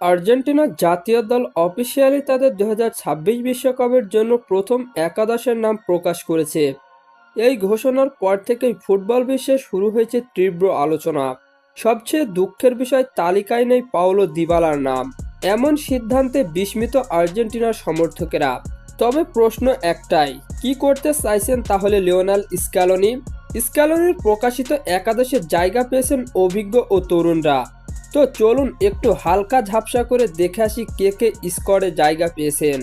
Argentina জাতীয় দল officially তাদের দু বিশ্বকাপের জন্য প্রথম একাদশের নাম প্রকাশ করেছে। এই ঘোষণার পর থেকেই ফুটবল বিশ্বে শুরু হয়েছে তীব্র আলোচনা। সবচেয়ে দুঃখের বিষয় তালিকায় নেই পাওলো দিবালার নাম। এমন সিদ্ধান্তে বিস্মিত আর্জেন্টিনার সমর্থকেরা। তবে প্রশ্ন একটাই, কি করতে চাইছেন তাহলে লিওনাল স্ক্যালোনি? স্ক্যালোনির প্রকাশিত একাদশে জায়গা পেয়েছেন অভিজ্ঞ ও তরুণরা। তো চলুন একটু হালকা ঝাপসা করে দেখে আসি কে কে স্কোয়াডে জায়গা পেয়েছেন।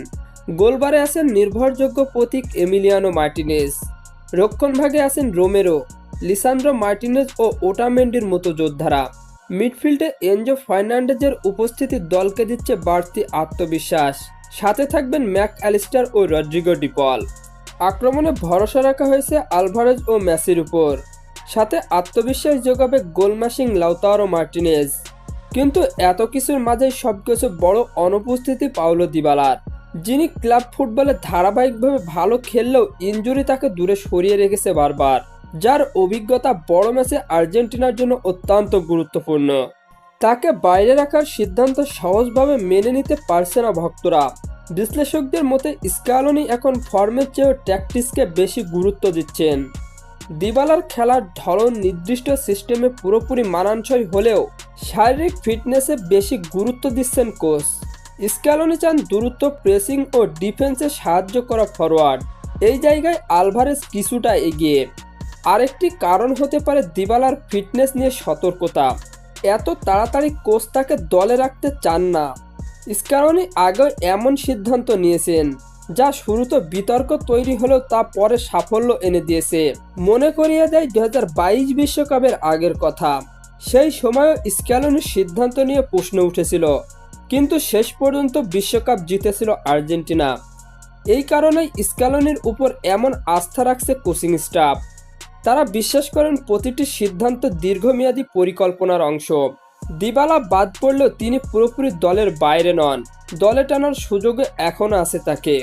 গোলবারে আছেন নির্ভরযোগ্য প্রতীক এমিলিয়ানো মার্টিনেজ। রক্ষণভাগে আছেন রোমেরো লিসান্ড্রো মার্টিনেজ ও ওটামেন্ডির মতো যোদ্ধারা। মিডফিল্ডে এনজো ফার্নান্ডেজের উপস্থিতি দলকে দিচ্ছে বাড়তি আত্মবিশ্বাস। সাথে থাকবেন ম্যাক অ্যালিস্টার ও রড্রিগো ডিপল। আক্রমণে ভরসা রাখা হয়েছে আলভারেজ ও মেসির উপর। সাথে আত্মবিশ্বাস যোগাবে গোলমাসিং লাউতারো মার্টিনেজ। কিন্তু এত কিছুর মাঝে সবকিছু বড় অনুপস্থিতি পাওলো দিবালার। যিনি ক্লাব ফুটবলে ধারাবাহিকভাবে ভালো খেললেও ইনজুরি তাকে দূরে সরিয়ে রেখেছে বারবার, যার অভিজ্ঞতা বড় ম্যাচে আর্জেন্টিনার জন্য অত্যন্ত গুরুত্বপূর্ণ। তাকে বাইরে রাখার সিদ্ধান্ত সহজভাবে মেনে নিতে পারছে না ভক্তরা। বিশ্লেষকদের মতে স্কালনি এখন ফর্মের চেয়েও ট্যাকটিক্সকে বেশি গুরুত্ব দিচ্ছেন। দিবালার খেলার ধরন নির্দিষ্ট সিস্টেমে পুরোপুরি মানানসই হলেও শারীরিক ফিটনেসে বেশি গুরুত্ব দিচ্ছেন কোচ। স্ক্যালনি চান দ্রুত প্রেসিং ও ডিফেন্সে সাহায্য করা ফরওয়ার্ড এই জায়গায় আলভারেজ কিছুটা এগিয়ে। আরেকটি কারণ হতে পারে দিবালার ফিটনেস নিয়ে সতর্কতা। এত তাড়াতাড়ি কোচ তাকে দলে রাখতে চান না। স্ক্যালনি আগে এমন সিদ্ধান্ত নিয়েছেন, যা শুরুতে বিতর্ক তৈরি হলেও তা পরে সাফল্য এনে দিয়েছে। মনে করিয়ে দেয় দু বিশ্বকাপের আগের কথা। সেই সময়ও স্ক্যালনির সিদ্ধান্ত নিয়ে প্রশ্ন উঠেছিল, কিন্তু শেষ পর্যন্ত বিশ্বকাপ জিতেছিল আর্জেন্টিনা। এই কারণেই স্ক্যালনির উপর এমন আস্থা রাখছে কোচিং স্টাফ। তারা বিশ্বাস করেন প্রতিটি সিদ্ধান্ত দীর্ঘমেয়াদী পরিকল্পনার অংশ। দিবালা বাদ পড়লেও তিনি পুরোপুরি দলের বাইরে নন। দলে টানার সুযোগে এখনও আছে তাকে।